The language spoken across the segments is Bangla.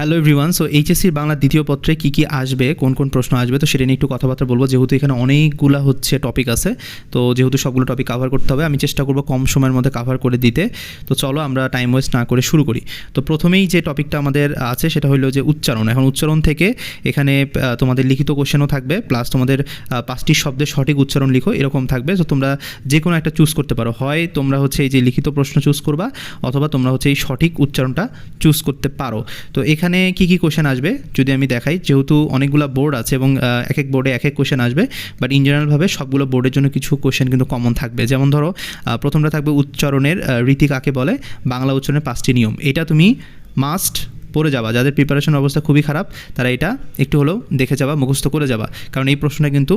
হ্যালো এভরিওয়ান সো এইচএসসির বাংলা দ্বিতীয় পত্রে কী কী আসবে, কোন কোন প্রশ্ন আসবে, তো সেটা নিয়ে একটু কথাবার্তা বলব। যেহেতু এখানে অনেকগুলো হচ্ছে টপিক আছে, তো যেহেতু সবগুলো টপিক কাভার করতে হবে, আমি চেষ্টা করব কম সময়ের মধ্যে কাভার করে দিতে। তো চলো আমরা টাইম ওয়েস্ট না করে শুরু করি। তো প্রথমেই যে টপিকটা আমাদের আছে, সেটা হলো যে উচ্চারণ। এখন উচ্চারণ থেকে এখানে তোমাদের লিখিত কোশ্চেনও থাকবে প্লাস তোমাদের পাঁচটি শব্দের সঠিক উচ্চারণ লিখো, এরকম থাকবে। তো তোমরা যে কোনো একটা চুজ করতে পারো। হয় তোমরা হচ্ছে এই যে লিখিত প্রশ্ন চুজ করবা, অথবা তোমরা হচ্ছে এই সঠিক উচ্চারণটা চুজ করতে পারো। তো এখানে কি কি কোশ্চেন আসবে? যদি আমি দেখাই, যেহেতু অনেকগুলো বোর্ড আছে এবং এক এক বোর্ডে এক এক কোশ্চেন আসবে বাট ইন জেনারেলভাবে সবগুলো বোর্ডের জন্য কিছু কোশ্চেন কিন্তু কমন থাকবে। যেমন ধরো প্রথমটা থাকবে উচ্চারণের রীতি কাকে বলে? বাংলা উচ্চারণের পাঁচটি নিয়ম। এটা তুমি মাস্ট পড়ে যাবা। যাদের প্রিপারেশন অবস্থা খুবই খারাপ, তারা এটা একটু হলেও দেখে যাবা, মুখস্থ করে যাবা। কারণ এই প্রশ্নটা কিন্তু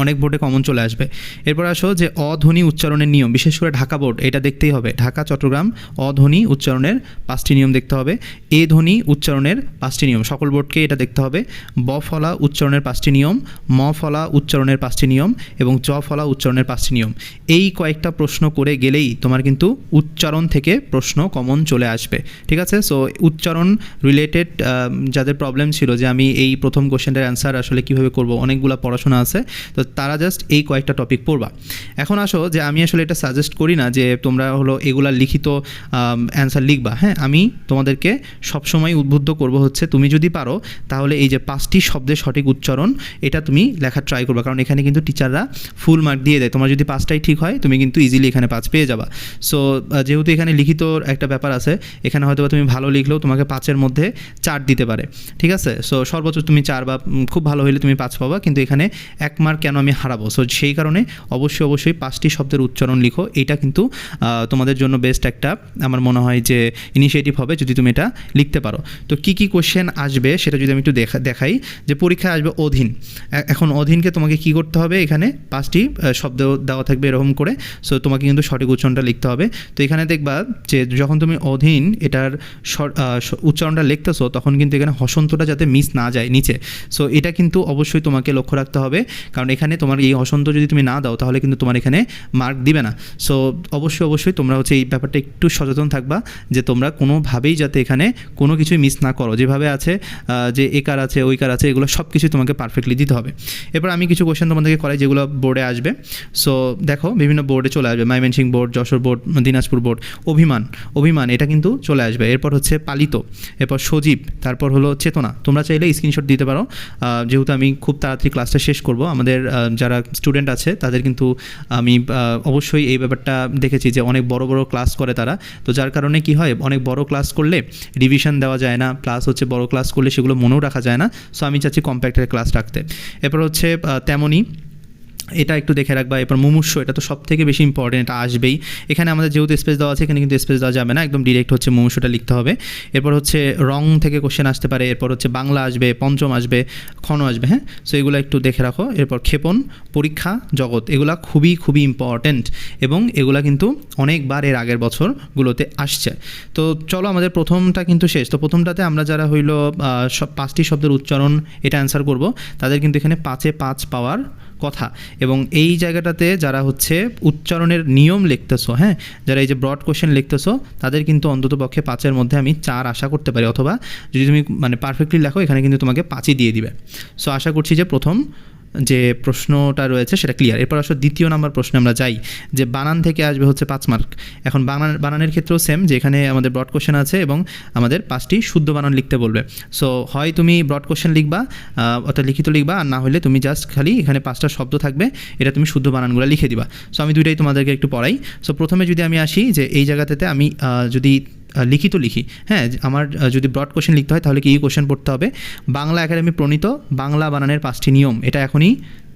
অনেক বোর্ডে কমন চলে আসবে। এরপর আসো যে অধ্বনি উচ্চারণের নিয়ম, বিশেষ করে ঢাকা বোর্ড এটা দেখতেই হবে। ঢাকা, চট্টগ্রাম, অধ্বনি উচ্চারণের পাঁচটি নিয়ম দেখতে হবে। এ ধ্বনি উচ্চারণের পাঁচটি নিয়ম, সকল বোর্ডকে এটা দেখতে হবে। ব ফলা উচ্চারণের পাঁচটি নিয়ম, ম ফলা উচ্চারণের পাঁচটি নিয়ম এবং চ ফলা উচ্চারণের পাঁচটি নিয়ম। এই কয়েকটা প্রশ্ন করে গেলেই তোমার কিন্তু উচ্চারণ থেকে প্রশ্ন কমন চলে আসবে। ঠিক আছে? সো উচ্চারণ রিলেটেড যাদের প্রবলেম ছিল যে আমি এই প্রথম কোশ্চেনটার অ্যান্সার আসলে কীভাবে করব, অনেকগুলো পড়াশোনা আছে। তো তারা জাস্ট এই কয়েকটা টপিক পড়বা। এখন আসো যে আমি আসলে এটা সাজেস্ট করি না যে তোমরা হলো এগুলা লিখিত অ্যান্সার লিখবা। হ্যাঁ আমি তোমাদেরকে সবসময় উদ্বুদ্ধ করব হচ্ছে তুমি যদি পারো, তাহলে এই যে পাঁচটি শব্দের সঠিক উচ্চারণ, এটা তুমি লেখার ট্রাই করবা। কারণ এখানে কিন্তু টিচাররা ফুল মার্ক দিয়ে দেয়। তোমার যদি পাঁচটাই ঠিক হয়, তুমি কিন্তু ইজিলি এখানে পাঁচ পেয়ে যাবা। সো যেহেতু এখানে লিখিত একটা ব্যাপার আছে, এখানে হয়তো তুমি ভালো লিখলেও তোমাকে পাঁচের মধ্যে চার দিতে পারে। ঠিক আছে? সো সর্বোচ্চ তুমি চার বা খুব ভালো হলে তুমি পাঁচ পাবা। কিন্তু এখানে এক মার্ক কেন আমি হারাবো? সো সেই কারণে অবশ্যই অবশ্যই পাঁচটি শব্দের উচ্চারণ লিখো। এটা কিন্তু তোমাদের জন্য বেস্ট একটা, আমার মনে হয় যে ইনিশিয়েটিভ হবে যদি তুমি এটা লিখতে পারো। তো কি কি কোশ্চেন আসবে সেটা যদি আমি একটু দেখা, দেখাই, যে পরীক্ষায় আসবে অধীন। এখন অধীনকে তোমাকে কি করতে হবে? এখানে পাঁচটি শব্দ দেওয়া থাকবে এরকম করে। সো তোমাকে কিন্তু সঠিক উচ্চারণটা লিখতে হবে। তো এখানে দেখবা যে, যখন তুমি অধীন এটার উচ্চারণটা লিখতেছো, তখন কিন্তু এখানে হসন্তটা যাতে মিস না যায় নিচে। সো এটা কিন্তু অবশ্যই তোমাকে লক্ষ্য রাখতে হবে। কারণ এখানে তোমার এই অসন্ত যদি তুমি না দাও, তাহলে কিন্তু তোমার এখানে মার্ক দিবে না। সো অবশ্যই অবশ্যই তোমরা হচ্ছে এই ব্যাপারটা একটু সচেতন থাকবা যে তোমরা কোনোভাবেই যাতে এখানে কোনো কিছুই মিস না করো। যেভাবে আছে যে একার আছে, ওই কার আছে, এগুলো সব কিছুই তোমাকে পারফেক্টলি দিতে হবে। এরপর আমি কিছু কোশ্চেন তোমাদেরকে করাই, যেগুলো বোর্ডে আসবে। সো দেখো, বিভিন্ন বোর্ডে চলে আসবে। Mymensingh board Jessore board Dinajpur board অভিমান। অভিমান, এটা কিন্তু চলে আসবে। এরপর হচ্ছে পালিত। এরপর সজীব, তারপর হলো চেতনা। তোমরা চাইলে স্ক্রিনশট দিতে পারো। যেহেতু আমি খুব তাড়াতাড়ি ক্লাসটা শেষ করব, আমাদের যারা স্টুডেন্ট আছে, তাদের কিন্তু আমি অবশ্যই এই ব্যাপারটা দেখেছি যে অনেক বড় বড় ক্লাস করে তারা। তো যার কারণে কি হয়, অনেক বড় ক্লাস করলে রিভিশন দেওয়া যায় না প্লাস হচ্ছে বড় ক্লাস করলে সেগুলো মনেও রাখা যায় না। সো আমি চাচ্ছি কম্প্যাক্টের ক্লাস রাখতে। এরপর হচ্ছে তেমনই এটা একটু দেখে রাখবা। এরপর মুমূর্ষ, এটা তো সব থেকে বেশি ইম্পর্টেন্ট এটা আসবেই। এখানে আমাদের যেহেতু স্পেস দেওয়া আছে, এখানে কিন্তু স্পেস দেওয়া যাবে না। একদম ডিরেক্ট হচ্ছে মুমূর্ষটা লিখতে হবে। এরপর হচ্ছে রং থেকে কোশ্চেন আসতে পারে, এরপর হচ্ছে বাংলা আসবে, পঞ্চম আসবে, ক্ষণ আসবে হ্যাঁ? সো এগুলো একটু দেখে রাখো। এরপর ক্ষেপণ, পরীক্ষা, জগৎ, এগুলা খুবই খুবই ইম্পর্টেন্ট এবং এগুলা কিন্তু অনেকবার এর আগের বছরগুলোতে আসছে। তো চলো, আমাদের প্রথমটা কিন্তু শেষ। তো প্রথমটাতে আমরা যারা হইল সব পাঁচটি শব্দের উচ্চারণ এটা অ্যান্সার করব, তাদের কিন্তু এখানে পাঁচে পাঁচ পাওয়ার কথা। এবং এই জায়গাটাতে যারা হচ্ছে উচ্চারণের নিয়ম লিখতেছো হ্যাঁ যারা এই যে ব্রড কোশ্চেন লিখতেছো, তাদের কিন্তু অন্তত পক্ষে পাঁচের মধ্যে আমি চার আশা করতে পারি। অথবা যদি তুমি মানে পারফেক্টলি লেখো, এখানে কিন্তু তোমাকে পাঁচই দিয়ে দিবে। সো আশা করছি যে প্রথম যে প্রশ্নটা রয়েছে সেটা ক্লিয়ার এরপর আসলে দ্বিতীয় নাম্বার প্রশ্নে আমরা যাই, যে বানান থেকে আসবে হচ্ছে পাঁচ মার্ক এখন বানান, বানানের ক্ষেত্রেও সেম যে এখানে আমাদের ব্রড কোশ্চেন আছে এবং আমাদের পাঁচটি শুদ্ধ বানান লিখতে বলবে। সো হয় তুমি ব্রড কোশ্চেন লিখবা অর্থাৎ লিখিত লিখবা, আর না হলে তুমি জাস্ট খালি এখানে পাঁচটা শব্দ থাকবে, এটা তুমি শুদ্ধ বানানগুলো লিখে দিবা। সো আমি দুইটাই তোমাদেরকে একটু পড়াই। সো প্রথমে যদি আমি আসি, যে এই জায়গাটাতে আমি যদি আহ, তো লিখি। হ্যাঁ আমার যদি ব্রড কোশ্চেন লিখতে হয় তাহলে কি কোশ্চেন পড়তে হবে? বাংলা একাডেমি প্রণীত বাংলা বানানের পাঁচটি নিয়ম এটা এখনই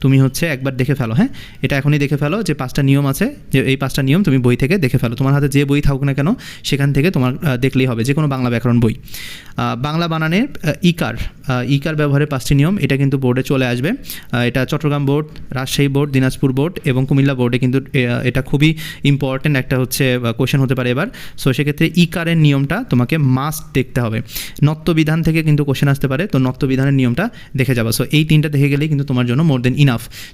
তুমি হচ্ছে একবার দেখে ফেলো হ্যাঁ? এটা এখনই দেখে ফেলো যে পাঁচটা নিয়ম আছে, যে এই পাঁচটা নিয়ম তুমি বই থেকে দেখে ফেলো। তোমার হাতে যে বই থাকুক না কেন, সেখান থেকে তোমার দেখলেই হবে যে কোনো বাংলা ব্যাকরণ বই। বাংলা বানানের ইকার ইকার ব্যবহারের পাঁচটি নিয়ম, এটা কিন্তু বোর্ডে চলে আসবে। এটা Chittagong board, Rajshahi board, Dinajpur board এবং কুমিল্লা বোর্ডে কিন্তু এটা খুবই ইম্পর্ট্যান্ট একটা হচ্ছে কোশ্চেন হতে পারে এবার। সো সেক্ষেত্রে ইকারের নিয়মটা তোমাকে মাস্ট দেখতে হবে। নত্যবিধান থেকে কিন্তু কোশ্চেন আসতে পারে, তো নত্যবিধানের নিয়মটা দেখে যাবা। সো এই তিনটা দেখে গেলেই কিন্তু তোমার জন্য মোর দেন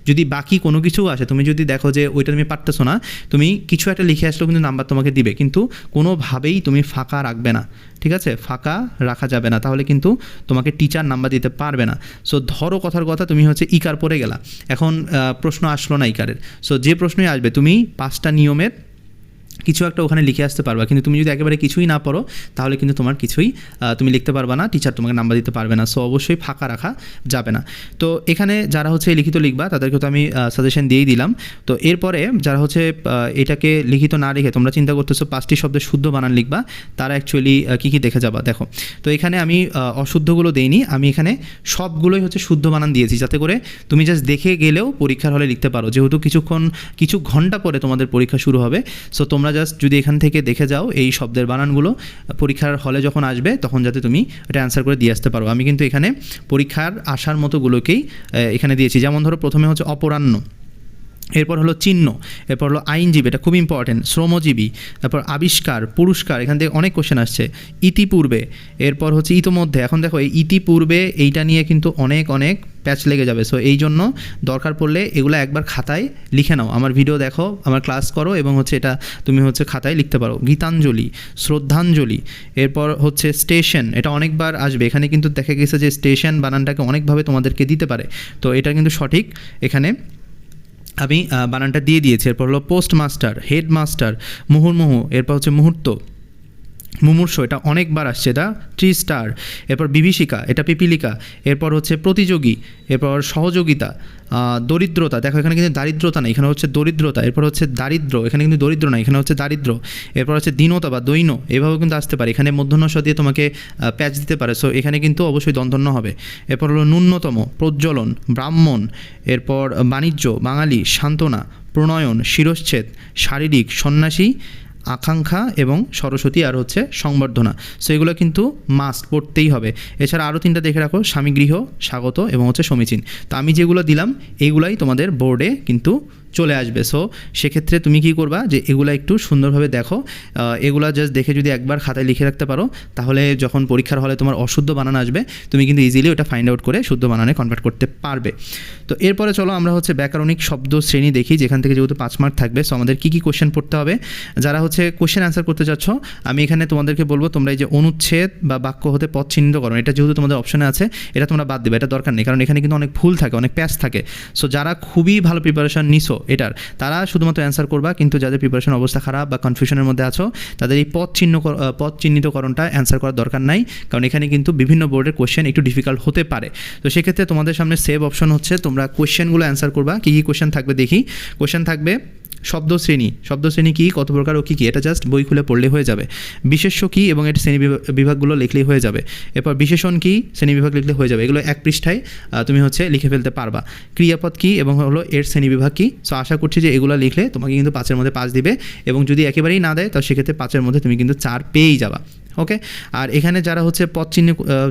যদি বাকি কোনো কিছু আসে, তুমি যদি দেখো যে ওইটা তুমি পারতেছো না, তুমি কিছু একটা লিখে আসলেও কিন্তু নাম্বার তোমাকে দিবে, কিন্তু কোনোভাবেই তুমি ফাঁকা রাখবে না, ঠিক আছে? ফাঁকা রাখা যাবে না, তাহলে কিন্তু তোমাকে টিচার নাম্বার দিতে পারবে না। সো ধরো কথার কথা, তুমি হচ্ছে ইকার পড়ে গেলা। এখন প্রশ্ন আসলো না ইকারের। সো যে প্রশ্নই আসবে, তুমি পাঁচটা নিয়মের কিছু একটা ওখানে লিখে আসতে পারবা। কিন্তু তুমি যদি একেবারে কিছুই না পড়ো, তাহলে কিন্তু তোমার কিছুই তুমি লিখতে পারবা না টিচার তোমাকে নাম্বার দিতে পারবে না। সো অবশ্যই ফাঁকা রাখা যাবে না। তো এখানে যারা হচ্ছে লিখিত লিখবা, তাদেরকে তো আমি সাজেশন দিয়েই দিলাম। তো এরপরে যারা হচ্ছে এটাকে লিখিত না রেখে তোমরা চিন্তা করতেছো পাঁচটি শব্দের শুদ্ধ বানান লিখবা, তারা অ্যাকচুয়ালি কী কী দেখে যাবা, দেখো। তো এখানে আমি অশুদ্ধগুলো দেইনি। আমি এখানে সবগুলোই হচ্ছে শুদ্ধ বানান দিয়েছি, যাতে করে তুমি জাস্ট দেখে গেলেও পরীক্ষার হলে লিখতে পারো। যেহেতু কিছুক্ষণ, কিছু ঘণ্টা পরে তোমাদের পরীক্ষা শুরু হবে সো তোমরা জাস্ট যদি এখান থেকে দেখে যাও এই শব্দের বানানগুলো, পরীক্ষার হলে যখন আসবে, তখন যাতে তুমি এটা অ্যান্সার করে দিয়ে আসতে পারো। আমি কিন্তু এখানে পরীক্ষার আসার মতোগুলোকেই এখানে দিয়েছি। যেমন ধরো প্রথমে হচ্ছে অপরাহ্ন। এরপর হলো চিহ্ন, এরপর হলো আইনজীবী, এটা খুব ইম্পর্টেন্ট শ্রমজীবী, তারপর আবিষ্কার, পুরস্কার, এখান থেকে অনেক কোশ্চেন আসছে। ইতিপূর্বে, এরপর হচ্ছে ইতোমধ্যে, এখন দেখো এই ইতিপূর্বে এইটা নিয়ে কিন্তু অনেক অনেক প্যাচ লেগে যাবে। সো এই জন্য দরকার পড়লে এগুলো একবার খাতায় লিখে নাও। আমার ভিডিও দেখো, আমার ক্লাস করো এবং হচ্ছে এটা তুমি হচ্ছে খাতায় লিখতে পারো। গীতাঞ্জলি, শ্রদ্ধাঞ্জলি, এরপর হচ্ছে স্টেশন এটা অনেকবার আসবে। এখানে কিন্তু দেখা গেছে যে স্টেশন বানানটাকে অনেকভাবে তোমাদেরকে দিতে পারে। তো এটা কিন্তু সঠিক। এখানে আমি বানানটা দিয়ে দিয়েছি। এরপর হলো পোস্ট মাস্টার হেড মাস্টার মুহুর্মুহু এরপর হচ্ছে মুহূর্ত। মুমূর্ষ, এটা অনেকবার আসছে, এটা থ্রি স্টার এরপর বিভীষিকা, এটা পিপিলিকা, এরপর হচ্ছে প্রতিযোগী, এরপর সহযোগিতা দরিদ্রতা, দেখো এখানে কিন্তু দারিদ্রতা নেই, এখানে হচ্ছে দরিদ্রতা, এরপর হচ্ছে দারিদ্র, এখানে কিন্তু দরিদ্র না এখানে হচ্ছে দারিদ্র, এরপর হচ্ছে দীনতা বা দৈন্য এভাবেও কিন্তু আসতে পারে, এখানে মধ্যনস্ব দিয়ে তোমাকে প্যাচ দিতে পারে সো এখানে কিন্তু অবশ্যই দন্তন্য হবে, এরপর হলো ন্যূনতম, প্রজ্বলন, ব্রাহ্মণ, এরপর বাণিজ্য, বাঙালি, সান্ত্বনা, প্রণয়ন, শিরশ্ছেদ, শারীরিক, সন্ন্যাসী আকাঙ্ক্ষা এবং সরস্বতী আর হচ্ছে সংবর্ধনা। সো এগুলো কিন্তু মাস্ট পড়তেই হবে। এছাড়া আরও তিনটা দেখে রাখো, স্বামীগৃহ, স্বাগত এবং হচ্ছে সমীচীন। তো আমি যেগুলো দিলাম এইগুলাই তোমাদের বোর্ডে কিন্তু চলে আসবে। সো সেক্ষেত্রে তুমি কি করবা যে এগুলো একটু সুন্দরভাবে দেখো। এগুলা জাস্ট দেখে যদি একবার খাতায় লিখে রাখতে পারো, তাহলে যখন পরীক্ষার হলে তোমার অশুদ্ধ বানান আসবে, তুমি কিন্তু ইজিলি ওটা ফাইন্ড আউট করে শুদ্ধ বানানে কনভার্ট করতে পারবে। তো এরপরে চলো আমরা হচ্ছে ব্যাকরণিক শব্দ শ্রেণি দেখি, যেখান থেকে যেহেতু পাঁচ মার্ক থাকবে। সো আমাদের কী কী কোশ্চেন পড়তে হবে? যারা হচ্ছে কোশ্চেন অ্যান্সার করতে চাচ্ছ, আমি এখানে তোমাদেরকে বলব তোমরা এই যে অনুচ্ছেদ বা বাক্য হতে পথ চিহ্নিত করো। এটা যেহেতু তোমাদের অপশনে আছে, এটা তোমরা বাদ দেবে, এটা দরকার নেই। কারণ এখানে কিন্তু অনেক ভুল থাকে, অনেক প্যাচ থাকে। সো যারা খুবই ভালো প্রিপারেশন নিছো এটার। তারা শুধুমাত্র অ্যান্সার করবা, কিন্তু যাদের প্রিপারেশন অবস্থা খারাপ বা কনফিউশনের মধ্যে আছো, তাদের এই পথ চিহ্ন পথ চিহ্নিতকরণটা অ্যান্সার করার দরকার নাই, কারণ এখানে কিন্তু বিভিন্ন বোর্ডের কোয়েশ্চেন একটু ডিফিকাল্ট হতে পারে। তো সেক্ষেত্রে তোমাদের সামনে সেভ অপশন হচ্ছে, তোমরা কোয়েশ্চেনগুলো অ্যান্সার করবা, কী কী কোয়েশ্চেন থাকবে দেখি। কোয়েশ্চেন থাকবে শব্দ শ্রেণি শব্দ শ্রেণি কী? কত প্রকার ও কী কী? এটা জাস্ট বই খুলে পড়লে হয়ে যাবে। বিশেষ্য কী এবং এর শ্রেণি বিভাগ- বিভাগগুলো লিখলেই হয়ে যাবে। এরপর বিশেষণ কী? শ্রেণি বিভাগ লিখলে হয়ে যাবে। এগুলো এক পৃষ্ঠায় তুমি হচ্ছে লিখে ফেলতে পারবা। ক্রিয়াপদ কী এবং হলো এর শ্রেণি বিভাগ কী? সো আশা করছি যে এগুলো লিখলে তোমাকে কিন্তু পাঁচের মধ্যে পাঁচ দিবে এবং যদি একেবারেই না দেয় তো সেক্ষেত্রে পাঁচের মধ্যে তুমি কিন্তু চার পেয়েই যাবা। ওকে আর এখানে যারা হচ্ছে পদ চিহ্ন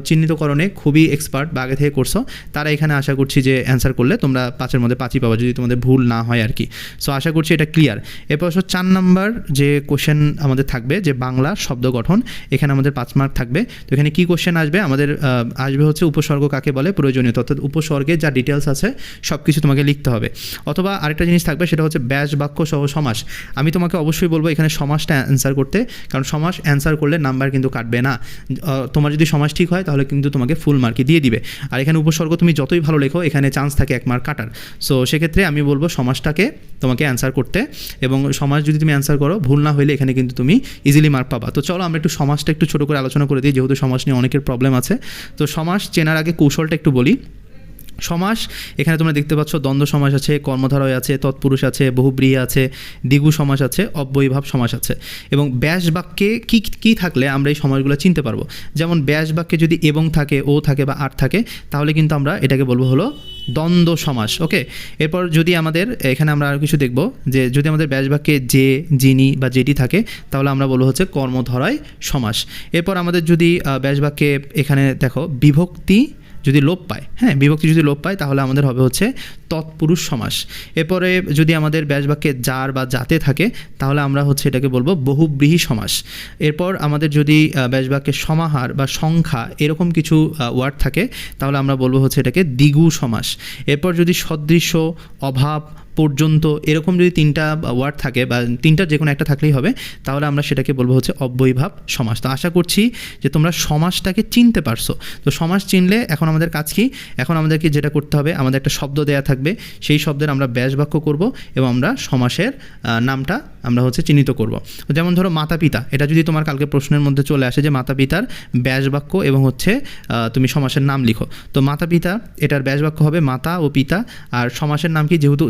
চিহ্নিতকরণে খুবই এক্সপার্ট বা আগে থেকে করছ, তারা এখানে আশা করছি যে অ্যান্সার করলে তোমরা পাঁচের মধ্যে পাঁচই পাবা যদি তোমাদের ভুল না হয় আর কি। সো আশা করছি এটা ক্লিয়ার এরপর হচ্ছে চার নাম্বার যে কোশ্চেন আমাদের থাকবে, যে বাংলা শব্দ গঠন, এখানে আমাদের পাঁচ মার্ক থাকবে। তো এখানে কী কোশ্চেন আসবে? আমাদের আসবে হচ্ছে উপসর্গ কাকে বলে? প্রয়োজনীয় অর্থাৎ উপসর্গে যা ডিটেলস আছে সব কিছু তোমাকে লিখতে হবে। অথবা আরেকটা জিনিস থাকবে, সেটা হচ্ছে ব্যাস বাক্য সহ সমাস। আমি তোমাকে অবশ্যই বলব এখানে সমাসটা অ্যান্সার করতে, কারণ সমাস অ্যান্সার করলে নাম্বার কিন্তু কাটবে না। তোমার যদি সমাজ ঠিক হয়, তাহলে কিন্তু তোমাকে ফুল মার্কই দিয়ে দিবে। আর এখানে উপসর্গ তুমি যতই ভালো লেখো, এখানে চান্স থাকে এক মার্ক কাটার। সো সেক্ষেত্রে আমি বলব সমাজটাকে তোমাকে অ্যান্সার করতে এবং সমাজ যদি তুমি অ্যান্সার করো, ভুল না হলে এখানে কিন্তু তুমি ইজিলি মার্ক পাবা। তো চলো আমরা একটু সমাজটা একটু ছোটো করে আলোচনা করে দিই, যেহেতু সমাজ নিয়ে অনেকের প্রবলেম আছে। তো সমাজ চেনার আগে কৌশলটা একটু বলি। সমাস। এখানে তোমরা দেখতে পাচ্ছ দ্বন্দ্ব সমাস আছে, কর্মধারয় আছে, তৎপুরুষ আছে, বহুব্রীহি আছে, দ্বিগু সমাস আছে, অব্যয়ীভাব সমাস আছে। এবং ব্যাস বাক্যে কী কী থাকলে আমরা এই সমাসগুলো চিনতে পারব? যেমন ব্যাস বাক্যে যদি এবং থাকে, ও থাকে বা আর থাকে, তাহলে কিন্তু আমরা এটাকে বলব হলো দ্বন্দ্ব সমাস, ওকে? এরপর যদি আমাদের, এখানে আমরা আরও কিছু দেখব, যে যদি আমাদের ব্যাস বাক্যে যে, যিনি বা যেটি থাকে, তাহলে আমরা বলব হচ্ছে কর্মধরায় সমাস। এরপর আমাদের যদি ব্যাস বাক্যে এখানে দেখো, বিভক্তি যদি লোপ পায় হ্যাঁ বিভক্তি যদি লোপ পায়, তাহলে আমাদের হবে হচ্ছে তৎপুরুষ সমাস। এরপরে যদি আমাদের ব্যাস বাক্যে যার বা যাতে থাকে, তাহলে আমরা হচ্ছে এটাকে বলব বহুব্রীহি সমাস। এরপর আমাদের যদি ব্যাসবাক্যে ব্যাস বাক্যে সমাহার বা সংখ্যা এরকম কিছু ওয়ার্ড থাকে, তাহলে আমরা বলব হচ্ছে এটাকে দ্বিগু সমাস। এরপর যদি সদৃশ্য, অভাব পর্যন্ত এরকম যদি তিনটা ওয়ার্ড থাকে বা তিনটা যে কোনো একটা থাকলেই হবে, তাহলে আমরা সেটাকে বলব হচ্ছে অব্যয়ীভাব সমাস। তো আশা করছি যে তোমরা সমাসটাকে চিনতে পারছ। তো সমাস চিনলে এখন আমাদের কাজ কি? এখন আমাদেরকে যেটা করতে হবে, আমাদের একটা শব্দ দেয়া থাকবে। সেই শব্দের আমরা ব্যাস বাক্য করব এবং আমরা সমাসের নামটা আমরা হচ্ছে চিহ্নিত করব। যেমন ধরো মাতা পিতা, এটা যদি তোমার কালকে প্রশ্নের মধ্যে চলে আসে যে মাতা পিতার ব্যাস বাক্য এবং হচ্ছে তুমি সমাসের নাম লিখো। তো মাতা পিতা, এটার ব্যাস বাক্য হবে মাতা ও পিতা, আর সমাসের নাম কি? যেহেতু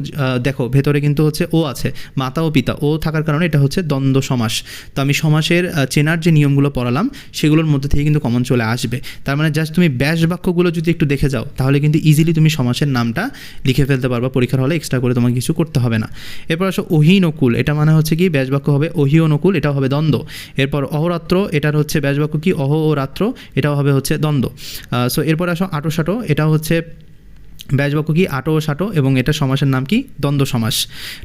দেখো, ভেতরে কিন্তু হচ্ছে ও আছে, মাতা ও পিতা। ও থাকার কারণে এটা হচ্ছে দ্বন্দ্ব সমাস। তো আমি সমাসের চেনার যে নিয়মগুলো পড়ালাম, সেগুলোর মধ্যে থেকে কিন্তু কমন চলে আসবে। তার মানে জাস্ট তুমি ব্যাস বাক্যগুলো যদি একটু দেখে যাও, তাহলে কিন্তু ইজিলি তুমি সমাসের নামটা লিখে ফেলতে পারবা, পরীক্ষার হলে এক্সট্রা করে তোমাকে কিছু করতে হবে না। এরপর আসো, অহিনকুল, এটা মানে হচ্ছে কি ব্যাস বাক্য হবে অহিনকুল এটা হবে দ্বন্দ্ব। এরপর অহরাত্র, এটার হচ্ছে ব্যাস বাক্য কি অহ ও রাত্র এটাও হবে হচ্ছে দ্বন্দ্ব। সো এরপর আসো আটো সাটো এটা হচ্ছে ব্যাসবাক্য কি আটো সাটো এবং এটা সমাসের নাম কি দ্বন্দ্ব সমাস?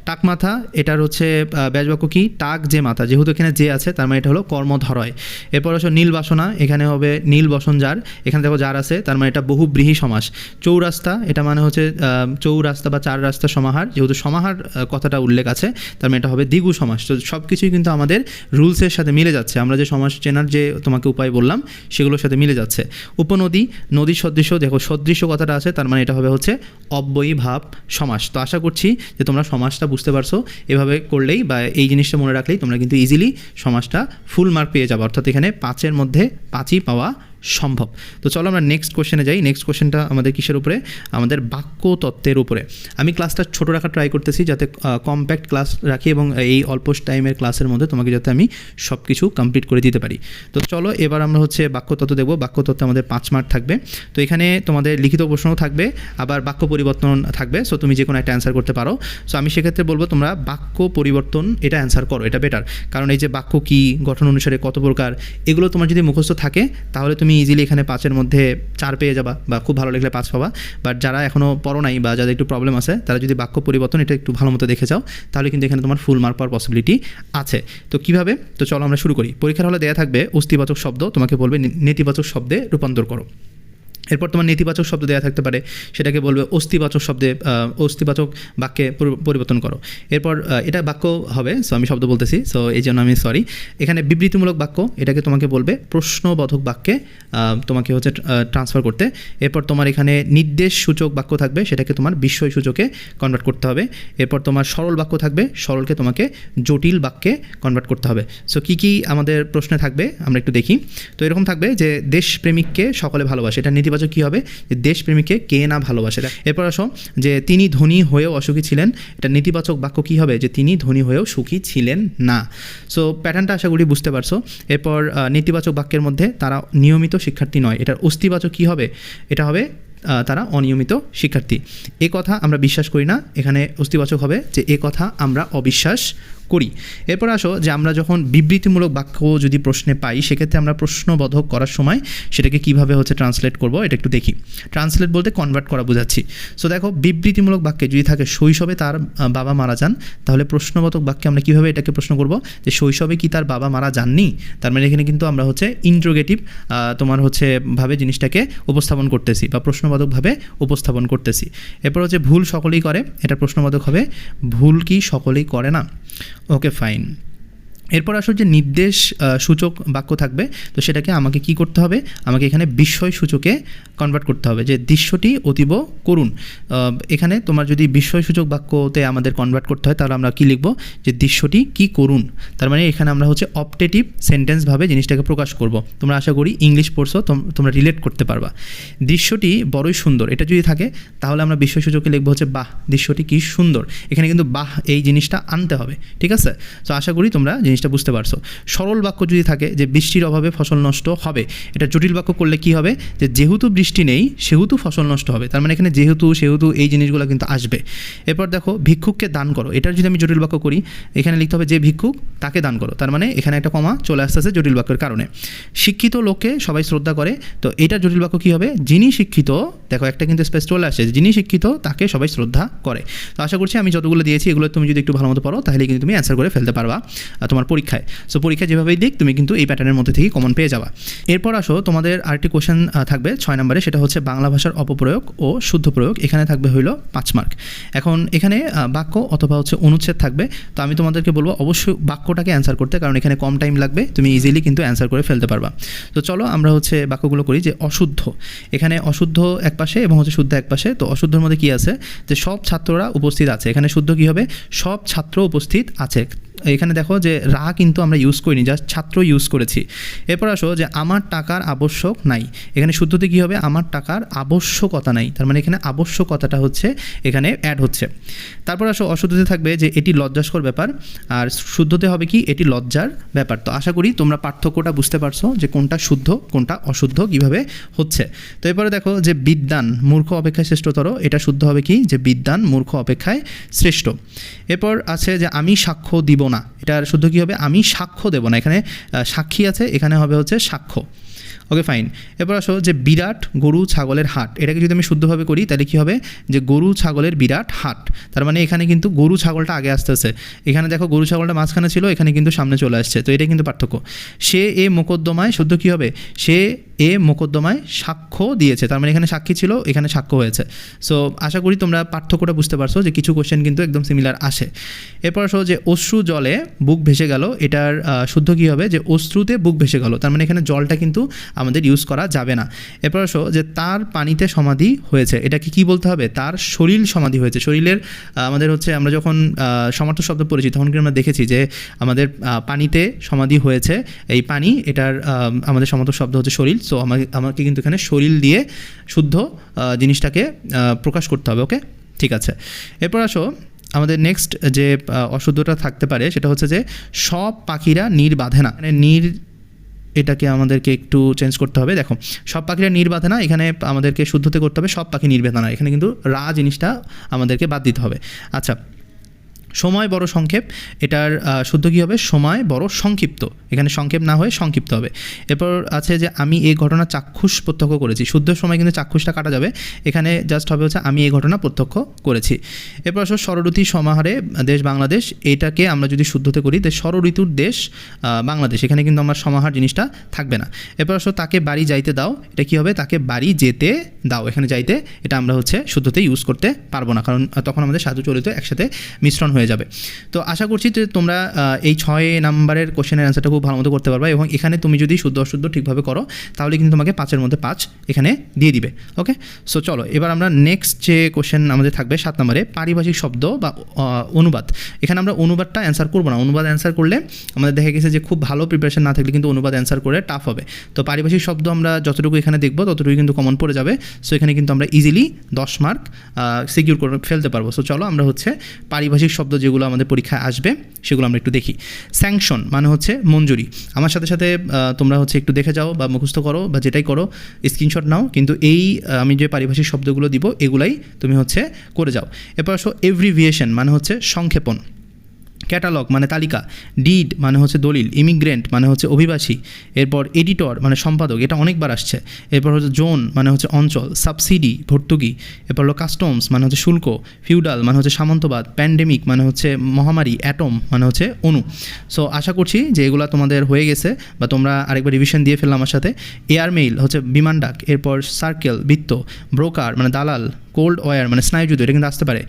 টাক মাথা, এটার হচ্ছে ব্যাসবাক্য কি টাক যে মাথা, যেহেতু এখানে যে আছে, তার মানে এটা হলো কর্মধরয়। এরপর হচ্ছে নীল বাসনা, এখানে হবে নীল বসন যার, এখানে দেখো যার আছে, তার মানে এটা বহুব্রীহি সমাস। চৌরাস্তা, এটা মানে হচ্ছে চৌরাস্তা বা চার রাস্তা সমাহার, যেহেতু সমাহার কথাটা উল্লেখ আছে, তার মানে এটা হবে দ্বিগু সমাস। তো সব কিছুই কিন্তু আমাদের রুলসের সাথে মিলে যাচ্ছে। আমরা যে সমাস চেনার যে তোমাকে উপায় বললাম, সেগুলোর সাথে মিলে যাচ্ছে। উপনদী, নদীর সদৃশ্য দেখো সদৃশ্য কথাটা আছে, তার মানে এটা হবে হচ্ছে অব্যয়ী ভাব সমাস। তো আশা করছি যে তোমরা সমাজটা বুঝতে পারছ। এভাবে করলেই বা এই জিনিসটা মনে রাখলেই তোমরা কিন্তু ইজিলি সমাজটা ফুল মার্ক পেয়ে যাবে। অর্থাৎ এখানে পাঁচের মধ্যে পাঁচই পাওয়া সম্ভব। তো চলো আমরা নেক্সট কোশ্চেনে যাই। নেক্সট কোশ্চেনটা আমাদের কিসের উপরে? আমাদের বাক্য তত্ত্বের উপরে। আমি ক্লাসটা ছোটো রাখার ট্রাই করতেছি যাতে কম্প্যাক্ট ক্লাস রাখি এবং এই অল্প টাইমের ক্লাসের মধ্যে তোমাকে যাতে আমি সব কিছু কমপ্লিট করে দিতে পারি। তো চলো এবার আমরা হচ্ছে বাক্য তত্ত্ব দেখব। বাক্য তত্ত্বে আমাদের পাঁচ মার্ক থাকবে। তো এখানে তোমাদের লিখিত প্রশ্নও থাকবে, আবার বাক্য পরিবর্তন থাকবে। সো তুমি যে কোনো একটা অ্যান্সার করতে পারো। সো আমি সেক্ষেত্রে বলব তোমরা বাক্য পরিবর্তন এটা অ্যান্সার করো, এটা বেটার কারণ এই যে বাক্য কী, গঠন অনুসারে কত প্রকার, এগুলো তোমার যদি মুখস্থ থাকে, তাহলে তুমি ইজিলি এখানে পাঁচের মধ্যে চার পেয়ে যাবা বা খুব ভালো লাগলে পাঁচ পাবা। বাট যারা এখনও পড়ো নাই বা যাদের একটু প্রবলেম আছে, তারা যদি বাক্য পরিবর্তন এটা একটু ভালো মতো দেখে যাও, তাহলে কিন্তু এখানে তোমার ফুল মার্ক পাওয়ার পসিবিলিটি আছে। তো কীভাবে? তো চলো আমরা শুরু করি। পরীক্ষার হলে দেওয়া থাকবে অস্তিবাচক শব্দ, তোমাকে বলবে নেতিবাচক শব্দে রূপান্তর করো। এরপর তোমার নেতিবাচক শব্দ দেওয়া থাকতে পারে সেটাকে বলবে অস্তিবাচক শব্দে আহ, অস্তিবাচক বাক্যে পরিবর্তন করো। এরপর এটা বাক্য হবে সো আমি শব্দ বলতেছি সো এই জন্য আমি সরি এখানে বিবৃতিমূলক বাক্য এটাকে তোমাকে বলবে প্রশ্নবোধক বাক্যে তোমাকে হচ্ছে ট্রান্সফার করতে। এরপর তোমার এখানে নির্দেশ সূচক বাক্য থাকবে সেটাকে তোমার বিস্ময় সূচকে কনভার্ট করতে হবে। এরপর তোমার সরল বাক্য থাকবে সরলকে তোমাকে জটিল বাক্যে কনভার্ট করতে হবে। সো কী কী আমাদের প্রশ্নে থাকবে আমরা একটু দেখি। তো এরকম থাকবে যে দেশপ্রেমিককে সকলে ভালোবাসে এটা নেতিবাচক কী হবে? যে দেশপ্রেমিককে কে না ভালোবাসে। এরপর আসো, যে তিনি ধনী হয়েও অসুখী ছিলেন। এটা নেতিবাচক বাক্য কী হবে? যে তিনি ধনী হয়েও সুখী ছিলেন না। সো প্যাটার্নটা আশা করি বুঝতে পারছ। এরপর নেতিবাচক বাক্যের মধ্যে তারা নিয়মিত শিক্ষার্থী নয়। এটার অস্তিবাচক কী হবে? এটা হবে তারা অনিয়মিত শিক্ষার্থী। এ কথা আমরা বিশ্বাস করি না। এখানে অস্তিবাচক হবে যে এ কথা আমরা অবিশ্বাস করি। এরপর আসো যে আমরা যখন বিবৃতিমূলক বাক্য যদি প্রশ্নে পাই, সেক্ষেত্রে আমরা প্রশ্নবোধক করার সময় সেটাকে কীভাবে হচ্ছে ট্রান্সলেট করব, এটা একটু দেখি। ট্রান্সলেট বলতে কনভার্ট করা বোঝাচ্ছি। সো দেখো, বিবৃতিমূলক বাক্যে যদি থাকে, শৈশবে তার বাবা মারা যান, তাহলে প্রশ্নবোধক বাক্যে আমরা কীভাবে এটাকে প্রশ্ন করব? যে শৈশবে কি তার বাবা মারা যাননি? তার মানে এখানে কিন্তু আমরা হচ্ছে ইন্ট্রোগেটিভ তোমার হচ্ছে ভাবে জিনিসটাকে উপস্থাপন করতেছি বা প্রশ্নবোধকভাবে উপস্থাপন করতেছি। এরপর হচ্ছে ভুল সকলেই করে, এটা প্রশ্নবোধক হবে। ভুল কি সকলেই করে না? ওকে ফাইন এরপর আসো যে নির্দেশ সূচক বাক্য থাকবে, তো সেটাকে আমাকে কি করতে হবে? আমাকে এখানে বিস্ময় সূচকে কনভার্ট করতে হবে, যে দৃশ্যটি অতীব করুন। এখানে তোমার যদি বিস্ময় সূচক বাক্যতে আমাদের কনভার্ট করতে হয়, তাহলে আমরা কি লিখব? যে দৃশ্যটি কি করুন। তার মানে এখানে আমরা হচ্ছে অপটেটিভ সেন্টেন্সভাবে জিনিসটাকে প্রকাশ করব। তোমরা আশা করি ইংলিশ পড়ছো, তোম- তোমরা রিলেট করতে পারবা। দৃশ্যটি বড়ই সুন্দর, এটা যদি থাকে, তাহলে আমরা বিস্ময় সূচকে লিখব হচ্ছে, বাহ, দৃশ্যটি কি সুন্দর। এখানে কিন্তু, বাহ, এই জিনিসটা আনতে হবে, ঠিক আছে? তো আশা করি তোমরা জিনিসটা বুঝতে পারছ। সরল বাক্য যদি থাকে যে বৃষ্টির অভাবে ফসল নষ্ট হবে, এটা জটিল বাক্য করলে কি হবে? যে যেহেতু বৃষ্টি নেই, সেহেতু ফসল নষ্ট হবে। তার মানে এখানে যেহেতু, সেহেতু এই জিনিসগুলো কিন্তু আসবে। এরপর দেখো, ভিক্ষুককে দান করো। এটার যদি আমি জটিল বাক্য করি, এখানে লিখতে হবে যে ভিক্ষুক তাকে দান করো। তার মানে এখানে একটা কমা চলে আসতেছে জটিল বাক্যের কারণে। শিক্ষিত লোককে সবাই শ্রদ্ধা করে। তো এটা জটিল বাক্য কী হবে? যিনি শিক্ষিত, দেখো একটা কিন্তু স্পেস চলে আসে যিনি শিক্ষিত তাকে সবাই শ্রদ্ধা করে। তো আশা করছি আমি যতগুলো দিয়েছি, এগুলো তুমি যদি একটু ভালো মতো পড়ো তাহলে কিন্তু তুমি অ্যান্সার করে ফেলতে পারবা। তোমার পরীক্ষায়। সো পরীক্ষা যেভাবেই দিক, তুমি কিন্তু এই প্যাটার্নের মধ্যে থেকেই কমন পেয়ে যাবা। এরপর আসো, তোমাদের আরেকটি কোশ্চেন থাকবে ছয় নম্বরে, সেটা হচ্ছে বাংলা ভাষার অপপ্রয়োগ ও শুদ্ধ প্রয়োগ। এখানে থাকবে হইল পাঁচ মার্ক এখন এখানে বাক্য অথবা হচ্ছে অনুচ্ছেদ থাকবে। তো আমি তোমাদেরকে বলব, অবশ্যই বাক্যটাকে অ্যান্সার করতে, কারণ এখানে কম টাইম লাগবে, তুমি ইজিলি কিন্তু অ্যান্সার করে ফেলতে পারবা। তো চলো আমরা হচ্ছে বাক্যগুলো করি যে অশুদ্ধ। এখানে অশুদ্ধ এক পাশে এবং হচ্ছে শুদ্ধ এক পাশে। তো অশুদ্ধর মধ্যে কি আছে? যে সব ছাত্ররা উপস্থিত আছে। এখানে শুদ্ধ কি হবে? সব ছাত্র উপস্থিত আছে। এখানে দেখো যে রা কিন্তু আমরা ইউজ করিনি জাস্ট ছাত্র ইউজ করেছি। এরপর আসো যে আমার টাকার আবশ্যক নাই। এখানে শুদ্ধতে কী হবে? আমার টাকার আবশ্যকতা নাই। তার মানে এখানে আবশ্যকতাটা হচ্ছে, এখানে অ্যাড হচ্ছে। তারপর আসো, অশুদ্ধতে থাকবে যে এটি লজ্জাস্কর ব্যাপার। আর শুদ্ধতে হবে কি? এটি লজ্জার ব্যাপার। তো আশা করি তোমরা পার্থক্যটা বুঝতে পারছ যে কোনটা শুদ্ধ, কোনটা অশুদ্ধ, কীভাবে হচ্ছে। তো এরপরে দেখো যে বিদ্যান, মূর্খ অপেক্ষায় শ্রেষ্ঠতর। এটা শুদ্ধ হবে কি? যে বিদ্যান মূর্খ অপেক্ষায় শ্রেষ্ঠ। এরপর আছে যে আমি সাক্ষ্য দিব না। এটার শুদ্ধ কী হবে? আমি সাক্ষ্য দেব না। এখানে সাক্ষী আছে, এখানে হবে হচ্ছে সাক্ষ্য। ওকে ফাইন এরপর আসো যে বিরাট গরু ছাগলের হাট। এটাকে যদি আমি শুদ্ধভাবে করি, তাহলে কী হবে? যে গরু ছাগলের বিরাট হাট। তার মানে এখানে কিন্তু গরু ছাগলটা আগে আসতেছে। এখানে দেখো গরু ছাগলটা মাঝখানে ছিল, এখানে কিন্তু সামনে চলে আসছে। তো এটাই কিন্তু পার্থক্য। সে এ মোকদ্দমায়, শুদ্ধ কী হবে? সে এ মোকদ্দমায় সাক্ষ্য দিয়েছে। তার মানে এখানে সাক্ষী ছিল এখানে সাক্ষ্য হয়েছে। সো আশা করি তোমরা পার্থক্যটা বুঝতে পারছ যে কিছু কোশ্চেন কিন্তু একদম সিমিলার আসে। এরপর আসো যে অশ্রু জলে বুক ভেসে গেল এটার শুদ্ধ কী হবে? যে অশ্রুতে বুক ভেসে গেল। তার মানে এখানে জলটা কিন্তু আমাদের ইউজ করা যাবে না। এরপর আসো যে তার পানিতে সমাধি হয়েছে। এটাকে কি বলতে হবে? তার শরীর সমাধি হয়েছে। শরীরের আমাদের হচ্ছে আমরা যখন আহ, সমার্থক শব্দ পড়েছি তখন কিন্তু আমরা দেখেছি যে আমাদের পানিতে সমাধি হয়েছে। এই পানি এটার আমাদের সমার্থক শব্দ হচ্ছে শরীর। সো আমাকে আমাকে কিন্তু এখানে শরীর দিয়ে শুদ্ধ জিনিসটাকে প্রকাশ করতে হবে ওকে ঠিক আছে। এরপর আসো, আমাদের নেক্সট যে অশুদ্ধটা থাকতে পারে, সেটা হচ্ছে যে, সব পাখিরা নীর বাঁধে না। মানে নীর, এটাকে আমাদেরকে একটু চেঞ্জ করতে হবে। দেখো, সব পাখিরা নীর বাঁধে না, এখানে আমাদেরকে শুদ্ধতে করতে হবে, সব পাখি নীর বাঁধে না। এখানে কিন্তু রা জিনিসটা আমাদেরকে বাদ দিতে হবে। আচ্ছা সময় বড় সংক্ষেপ। এটার শুদ্ধ কী হবে? সময় বড় সংক্ষিপ্ত। এখানে সংক্ষেপ না হয়ে সংক্ষিপ্ত হবে। এরপর আছে যে আমি এই ঘটনা চাক্ষুষ প্রত্যক্ষ করেছি। শুদ্ধ সময় কিন্তু চাক্ষুষটা কাটা যাবে। এখানে জাস্ট হবে হচ্ছে আমি এই ঘটনা প্রত্যক্ষ করেছি। এরপর আসো ষড়ঋতু সমাহারে দেশ বাংলাদেশ। এটাকে আমরা যদি শুদ্ধতে করি তো ষড়ঋতুর দেশ বাংলাদেশ। এখানে কিন্তু আমার সমাহার জিনিসটা থাকবে না। এরপর আসো তাকে বাড়ি যাইতে দাও। এটা কী হবে? তাকে বাড়ি যেতে দাও। এখানে যাইতে এটা আমরা হচ্ছে শুদ্ধতে ইউজ করতে পারব না। কারণ তখন আমাদের সাধু চলিত একসাথে মিশ্রণ হয়ে যাবে। তো আশা করছি যে তোমরা এই ছয় নাম্বারের কোশ্চেনের অ্যান্সারটা খুব ভালো মতো করতে পারবে এবং এখানে তুমি যদি শুদ্ধ অশুদ্ধ ঠিকভাবে করো, তাহলে কিন্তু তোমাকে পাঁচের মধ্যে পাঁচ এখানে দিয়ে দিবে। ওকে সো চলো, এবার আমরা নেক্সট যে কোশ্চেন আমাদের থাকবে সাত নম্বরে, পারিভাষিক শব্দ বা অনুবাদ। এখানে আমরা অনুবাদটা অ্যান্সার করব না। অনুবাদ অ্যান্সার করলে আমাদের দেখা গেছে যে খুব ভালো প্রিপারেশন না থাকলে কিন্তু অনুবাদ অ্যান্সার করে টাফ হবে। তো পারিভাষিক শব্দ আমরা যতটুকু এখানে দেখব ততটুকু কিন্তু কমন পড়ে যাবে। সো এখানে কিন্তু আমরা ইজিলি দশ মার্ক সিকিউর করে ফেলতে পারব। সো চলো, আমরা হচ্ছে পারিভাষিক শব্দ যেগুলো আমাদের পরীক্ষায় আসবে, সেগুলো আমরা একটু দেখি। স্যাংশন মানে হচ্ছে মঞ্জুরি। আমার সাথে সাথে তোমরা হচ্ছে একটু দেখে যাও বা মুখস্থ করো বা যেটাই করো স্ক্রিনশট নাও। কিন্তু এই আমি যে পারিভাষিক শব্দগুলো দিব, এগুলাই তুমি হচ্ছে করে যাও। এরপর আসো এভরিভিয়েশন মানে হচ্ছে সংক্ষেপণ। ক্যাটালগ মানে তালিকা ডিড মানে হচ্ছে দলিল ইমিগ্রেন্ট মানে হচ্ছে অভিবাসী, এরপর এডিটর মানে সম্পাদক, এটা অনেকবার আসছে, এরপর হচ্ছে জোন মানে হচ্ছে অঞ্চল সাবসিডি ভর্তুকি, এরপর হলো কাস্টমস মানে হচ্ছে শুল্ক ফিউডাল মানে হচ্ছে সামন্তবাদ প্যান্ডেমিক মানে হচ্ছে মহামারী অ্যাটম মানে হচ্ছে অণু। সো আশা করছি যে এগুলো তোমাদের হয়ে গেছে বা তোমরা আরেকবার রিভিশন দিয়ে ফেললাম আমার সাথে। এয়ারমেইল হচ্ছে বিমান ডাক এরপর সার্কেল বৃত্ত ব্রোকার মানে দালাল কোল্ড ওয়ার মানে স্নায়ুযুদ্ধ এটা কিন্তু আসতে পারে।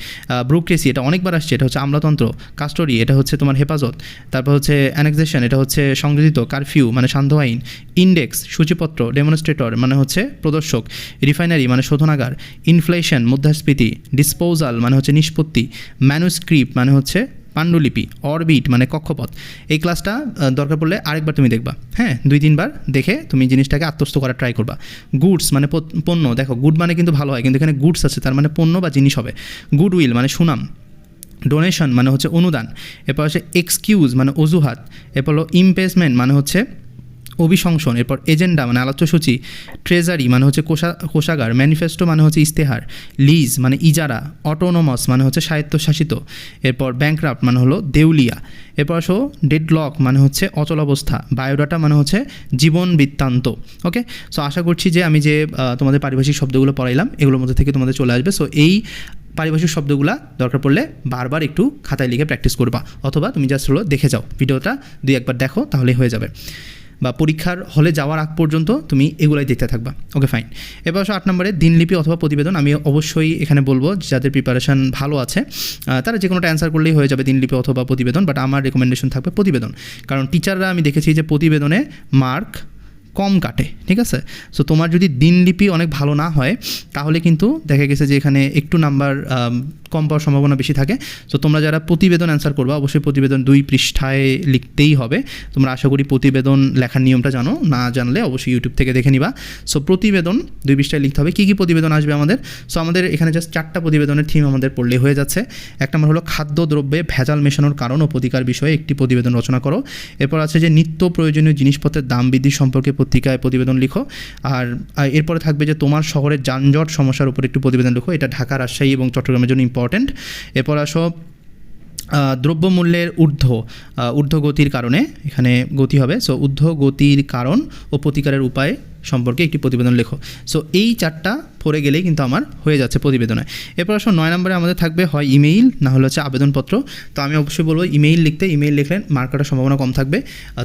ব্রুক্রেসি এটা অনেকবার আসছে, এটা হচ্ছে আমলাতন্ত্র কাস্টোরি এটা হচ্ছে তোমার হেফাজত, তারপর হচ্ছে অ্যানেক্সেশন এটা হচ্ছে সংযোজিত কারফিউ মানে সান্ধ্য আইন ইন্ডেক্স সূচিপত্র ডেমনস্ট্রেটর মানে হচ্ছে প্রদর্শক রিফাইনারি মানে শোধনাগার ইনফ্লেশন মুদ্রাস্ফীতি ডিসপোজাল মানে হচ্ছে নিষ্পত্তি ম্যানুস্ক্রিপ্ট মানে হচ্ছে পাণ্ডুলিপি, অরবিট মানে কক্ষপথ। এই ক্লাসটা দরকার পড়লে আরেকবার তুমি দেখবা। হ্যাঁ দুই, তিনবার দেখে তুমি জিনিসটাকে আত্মস্থ করার ট্রাই করবা। গুডস মানে পণ্য, দেখো গুড মানে কিন্তু ভালো হয়, কিন্তু এখানে গুডস আছে, তার মানে পণ্য বা জিনিস হবে। গুড উইল মানে সুনাম। ডোনেশন মানে হচ্ছে অনুদান। এরপর হচ্ছে এক্সকিউজ মানে অজুহাত। এরপর হলো ইমপেসমেন্ট মানে হচ্ছে অভিশংসন, এরপর এজেন্ডা মানে আলোচ্যসূচি, ট্রেজারি মানে হচ্ছে কোষা, কোষাগার, ম্যানিফেস্টো মানে হচ্ছে ইস্তেহার লিজ মানে ইজারা, অটোনোমাস মানে হচ্ছে স্বায়ত্তশাসিত, এরপর ব্যাংক্রাফ্ট মানে হলো দেউলিয়া, এরপর আসো ডেডলক মানে হচ্ছে অচলাবস্থা বায়োডাটা মানে হচ্ছে জীবন বৃত্তান্ত, ওকে? সো আশা করছি যে আমি যে তোমাদের পারিভাষিক শব্দগুলো পড়াইলাম, এগুলোর মধ্যে থেকে তোমাদের চলে আসবে। সো এই পারিভাষিক শব্দগুলো দরকার পড়লে বারবার একটু খাতায় লিখে প্র্যাকটিস করবা, অথবা তুমি জাস্ট হলো দেখে যাও, ভিডিওটা দুই একবার দেখো, তাহলেই হয়ে যাবে। বা পরীক্ষার হলে যাওয়ার আগ পর্যন্ত তুমি এগুলাই দেখতে থাকবা। ওকে ফাইন এবার আসো আট নম্বরে, দিনলিপি অথবা প্রতিবেদন। আমি অবশ্যই এখানে বলব, যাদের প্রিপারেশন ভালো আছে তারা যে কোনোটা অ্যান্সার করলেই হয়ে যাবে দিনলিপি অথবা প্রতিবেদন বাট আমার রেকমেন্ডেশন থাকবে প্রতিবেদন। কারণ টিচাররা আমি দেখেছি যে প্রতিবেদনে মার্ক কম কাটে, ঠিক আছে? সো তোমার যদি দিনলিপি অনেক ভালো না হয়, তাহলে কিন্তু দেখা গেছে যে এখানে একটু নাম্বার কম পাওয়ার সম্ভাবনা বেশি থাকে। সো তোমরা যারা প্রতিবেদন অ্যান্সার করবা, অবশ্যই প্রতিবেদন দুই পৃষ্ঠায় লিখতেই হবে। তোমরা আশা করি প্রতিবেদন লেখার নিয়মটা জানো। না জানলে অবশ্যই ইউটিউব থেকে দেখে নিবা। সো প্রতিবেদন দুই পৃষ্ঠায় লিখতে হবে। কী কী প্রতিবেদন আসবে আমাদের? সো আমাদের এখানে জাস্ট চারটা প্রতিবেদনের থিম আমাদের পড়লে হয়ে যাচ্ছে। এক নম্বর হলো খাদ্যদ্রব্যে ভেজাল মেশানোর কারণ ও প্রতিকার বিষয়ে একটি প্রতিবেদন রচনা করো। এরপর আছে যে নিত্য প্রয়োজনীয় জিনিসপত্রের দাম বৃদ্ধি সম্পর্কে পত্রিকায় প্রতিবেদন লিখো। আর এরপরে থাকবে যে তোমার শহরের যানজট সমস্যার উপর একটু প্রতিবেদন লিখো। এটা ঢাকা, রাজশাহী এবং চট্টগ্রামের জন্য ইম্পর্ট্যান্ট এরপর আসো দ্রব্যমূল্যের ঊর্ধ্ব ঊর্ধ্বগতির কারণে এখানে গতি হবে। সো ঊর্ধ্বগতির কারণ ও প্রতিকারের উপায় সম্পর্কে একটি প্রতিবেদন লেখো। সো এই চারটা পড়ে গেলেই কিন্তু আমার হয়ে যাচ্ছে প্রতিবেদনে। এরপর আসো, নয় নম্বরে আমাদের থাকবে হয় ইমেইল, না হলে হচ্ছে আবেদনপত্র। তো আমি অবশ্যই বলব, ইমেইল লিখতে ইমেইল লিখলে মার্ক কাটার সম্ভাবনা কম থাকবে।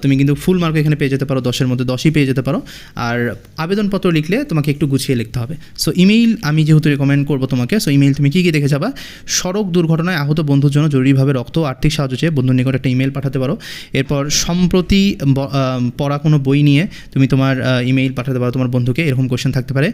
তুমি কিন্তু ফুল মার্ক এখানে পেয়ে যেতে পারো, দশের মধ্যে দশই পেয়ে যেতে পারো। আর আবেদনপত্র লিখলে তোমাকে একটু গুছিয়ে লিখতে হবে। সো ইমেইল আমি যেহেতু রেকমেন্ড করব তোমাকে সো ইমেইল তুমি কী কী দেখে যাবা? সড়ক দুর্ঘটনায় আহত বন্ধুর জন্য জরুরিভাবে রক্ত, আর্থিক সাহায্য চেয়ে বন্ধুর নিকট একটা ইমেল পাঠাতে পারো। এরপর সম্প্রতি পড়া কোনো বই নিয়ে তুমি তোমার ইমেইল পাঠাতে পারো তোমার বন্ধুকে এরকম কোশ্চেন থাকতে পারে।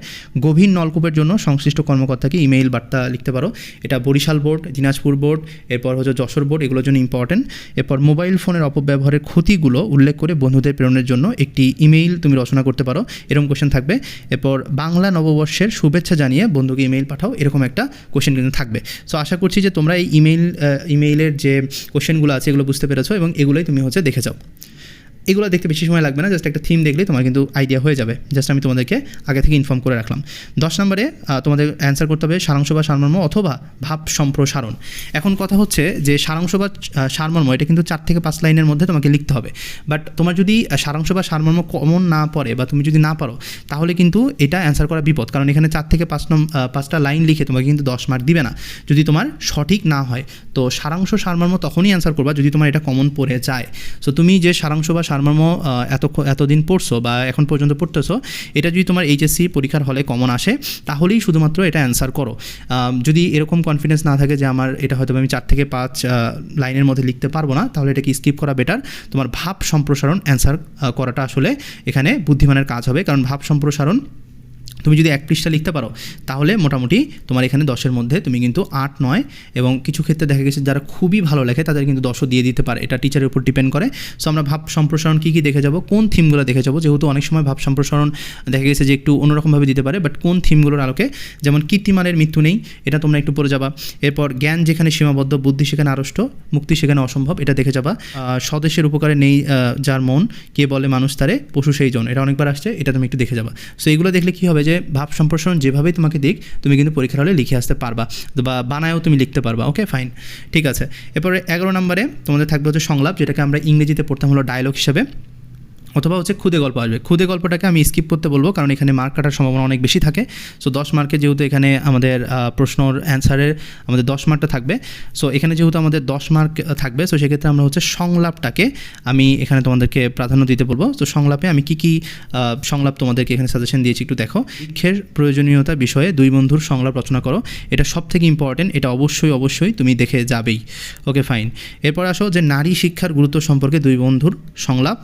গভীর নলকূপের জন্য সংশ্লিষ্ট কর্মকর্তাকে ইমেইল বার্তা লিখতে পারো। এটা বরিশাল বোর্ড দিনাজপুর বোর্ড এরপর হচ্ছে যশোর বোর্ড এগুলোর জন্য ইম্পর্টেন্ট এরপর মোবাইল ফোনের অপব্যবহারের ক্ষতিগুলো উল্লেখ করে বন্ধুদের প্রেরণের জন্য একটি ইমেইল তুমি রচনা করতে পারো। এরকম কোশ্চেন থাকবে। এরপর বাংলা নববর্ষের শুভেচ্ছা জানিয়ে বন্ধুকে ইমেইল পাঠাও। এরকম একটা কোয়েশ্চেন কিন্তু থাকবে। সো আশা করছি যে তোমরা এই ইমেইল ইমেইলের যে কোয়েশ্চেনগুলো আছে, এগুলো বুঝতে পেরেছ এবং এগুলোই তুমি হচ্ছে দেখে যাও। এগুলো দেখতে বেশি সময় লাগবে না জাস্ট একটা থিম দেখলেই তোমার কিন্তু আইডিয়া হয়ে যাবে। জাস্ট আমি তোমাদেরকে আগে থেকে ইনফর্ম করে রাখলাম। দশ নম্বরে তোমাদের অ্যান্সার করতে হবে সারাংশ বা সারমর্ম অথবা ভাব সম্প্রসারণ। এখন কথা হচ্ছে যে সারাংশ বা সারমর্ম, এটা কিন্তু চার থেকে পাঁচ লাইনের মধ্যে তোমাকে লিখতে হবে। বাট তোমার যদি সারাংশ বা সারমর্ম কমন না পড়ে বা তুমি যদি না পারো, তাহলে কিন্তু এটা অ্যান্সার করা বিপদ। কারণ এখানে চার থেকে পাঁচ নম পাঁচটা লাইন লিখে তোমাকে কিন্তু দশ মার্ক দিবে না। যদি তোমার সঠিক না হয়, তো সারাংশ সারমর্ম তখনই অ্যান্সার করবা যদি তোমার এটা কমন পড়ে যায়। সো তুমি যে সারাংশ বা সারমর্ম এত এতদিন পড়ছো বা এখন পর্যন্ত পড়তেছো, এটা যদি তোমার এইচএসসি পরীক্ষার হলে কমন আসে, তাহলেই শুধুমাত্র এটা অ্যান্সার করো। যদি এরকম কনফিডেন্স না থাকে যে আমার এটা হয়তো আমি চার থেকে পাঁচ লাইনের মধ্যে লিখতে পারব না, তাহলে এটাকে স্কিপ করা বেটার তোমার ভাব সম্প্রসারণ অ্যান্সার করাটা আসলে এখানে বুদ্ধিমানের কাজ হবে, কারণ ভাব সম্প্রসারণ তুমি যদি এক পৃষ্ঠা লিখতে পারো, তাহলে মোটামুটি তোমার এখানে দশের মধ্যে তুমি কিন্তু আট, নয় এবং কিছু ক্ষেত্রে দেখা গেছে যারা খুবই ভালো লেখে, তাদের কিন্তু দশও দিয়ে দিতে পারে। এটা টিচারের উপর ডিপেন্ড করে। সো আমরা ভাব সম্প্রসারণ কী কী দেখে যাব, কোন থিমগুলো দেখে যাব, যেহেতু অনেক সময় ভাব সম্প্রসারণ দেখা গেছে যে একটু অন্যরকমভাবে দিতে পারে বাট কোন থিমগুলোর আলোকে, যেমন কীর্তিমানের মৃত্যু নেই, এটা তোমরা একটু পড়ে যাবা। এরপর জ্ঞান যেখানে সীমাবদ্ধ, বুদ্ধি সেখানে আড়ষ্ট, মুক্তি সেখানে অসম্ভব, এটা দেখে যাবা। স্বদেশের উপকারে নেই যার মন, কে বলে মানুষ তারে, পশু সেই জন, এটা অনেকবার আসছে, এটা তুমি একটু দেখে যাবা। সো এইগুলো দেখলে কী হবে যে ভাব সম্প্রসারণ যেভাবেই তোমাকে দিক, তুমি কিন্তু পরীক্ষার হলে লিখে আসতে পারবা বা বানায়ও তুমি লিখতে পারবা ওকে ফাইন ঠিক আছে। এরপরে এগারো নম্বরে তোমাদের থাকবে হচ্ছে সংলাপ, যেটাকে আমরা ইংরেজিতে পড়তাম হলো ডায়লগ হিসেবে। অথবা হচ্ছে খুদে গল্প আসবে। খুদে গল্পটাকে আমি স্কিপ করতে বলব, কারণ এখানে মার্ক কাটার সম্ভাবনা অনেক বেশি থাকে। সো দশ মার্কে যেহেতু এখানে আমাদের প্রশ্নর অ্যান্সারের আমাদের দশ মার্কটা থাকবে। সো এখানে যেহেতু আমাদের দশ মার্ক থাকবে সো সেক্ষেত্রে আমরা হচ্ছে সংলাপটাকে আমি এখানে তোমাদেরকে প্রাধান্য দিতে বলব। তো সংলাপে আমি কি কি সংলাপ তোমাদেরকে এখানে সাজেশন দিয়েছি একটু দেখো। শিক্ষের প্রয়োজনীয়তা বিষয়ে দুই বন্ধুর সংলাপ রচনা করো। এটা সব থেকে ইম্পর্টেন্ট এটা অবশ্যই অবশ্যই তুমি দেখে যাবেই। ওকে ফাইন এরপর আসো যে নারী শিক্ষার গুরুত্ব সম্পর্কে দুই বন্ধুর সংলাপ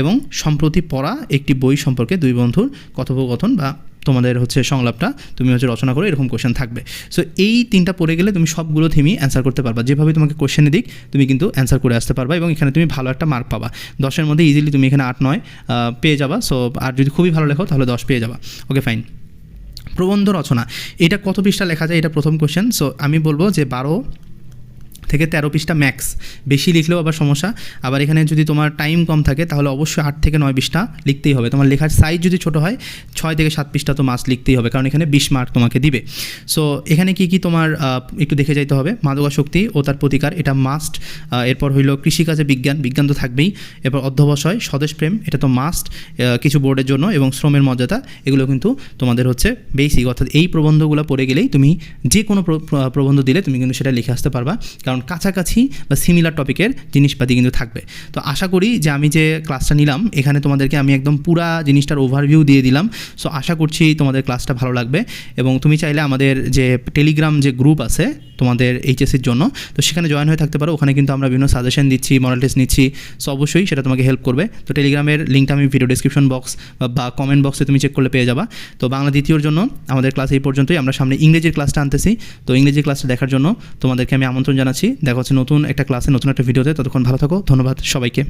এবং সম্প্রতি পড়া একটি বই সম্পর্কে দুই বন্ধুর কথোপকথন বা তোমাদের হচ্ছে সংলাপটা তুমি হচ্ছে রচনা করো, এরকম কোশ্চেন থাকবে। সো এই তিনটা পড়ে গেলে তুমি সবগুলো থেমেই অ্যান্সার করতে পারবা। যেভাবে তোমাকে কোশ্চেনে দিক, তুমি কিন্তু অ্যান্সার করে আসতে পারবা এবং এখানে তুমি ভালো একটা মার্ক পাবা। দশের মধ্যে ইজিলি তুমি এখানে আট, নয় পেয়ে যাবা। সো আর যদি খুবই ভালো লেখো, তাহলে দশ পেয়ে যাবা। ওকে ফাইন প্রবন্ধ রচনা, এটা কত পৃষ্ঠা লেখা যায়? এটা প্রথম কোশ্চেন সো আমি বলব যে বারো থেকে তেরো পৃষ্ঠা ম্যাক্স বেশি লিখলেও আবার সমস্যা। আবার এখানে যদি তোমার টাইম কম থাকে, তাহলে অবশ্যই আট থেকে নয় পৃষ্ঠা লিখতেই হবে। তোমার লেখার সাইজ যদি ছোটো হয়, ছয় থেকে সাত পৃষ্ঠা তো মাস লিখতেই হবে, কারণ এখানে বিশ মার্ক তোমাকে দিবে। সো এখানে কি কি তোমার একটু দেখে যাইতে হবে। মাদকাশক্তি ও তার প্রতিকার, এটা মাস্ট এরপর হইল কৃষিকাজে বিজ্ঞান। বিজ্ঞান তো থাকবেই। এরপর অধ্যবসায় স্বদেশপ্রেম এটা তো মাস্ট কিছু বোর্ডের জন্য এবং শ্রমের মর্যাদা, এগুলো কিন্তু তোমাদের হচ্ছে বেসিক অর্থাৎ এই প্রবন্ধগুলো পড়ে গেলেই তুমি যে কোনো প্র- প্র- প্রবন্ধ দিলে তুমি কিন্তু সেটা লিখে আসতে পারবা। কারণ কাছাকাছি বা সিমিলার টপিকের জিনিসপাতি কিন্তু থাকবে। তো আশা করি যে আমি যে ক্লাসটা নিলাম, এখানে তোমাদেরকে আমি একদম পুরা জিনিসটার ওভারভিউ দিয়ে দিলাম। সো আশা করছি তোমাদের ক্লাসটা ভালো লাগবে এবং তুমি চাইলে আমাদের যে টেলিগ্রাম যে গ্রুপ আছে তোমাদের এইচএসির জন্য, তো সেখানে জয়েন হয়ে থাকতে পারো। ওখানে কিন্তু আমরা বিভিন্ন সাজেশন দিচ্ছি মডেল টেস্ট নিচ্ছি। সো অবশ্যই সেটা তোমাকে হেল্প করবে। তো টেলিগ্রামের লিঙ্কটা আমি ভিডিও ডিসক্রিপশন বক্স বা কমেন্ট বক্সে তুমি চেক করলে পেয়ে যাবা। তো বাংলা দ্বিতীয়র জন্য আমাদের ক্লাস এই পর্যন্তই। আমরা সামনে ইংরেজির ক্লাসটা আনতেছি। তো ইংরেজি ক্লাসটা দেখার জন্য তোমাদেরকে আমি আমন্ত্রণ জানাচ্ছি। দেখা হচ্ছে নতুন একটা ক্লাসে নতুন একটা ভিডিওতে ততক্ষণ ভালো থাকো ধন্যবাদ সবাইকে।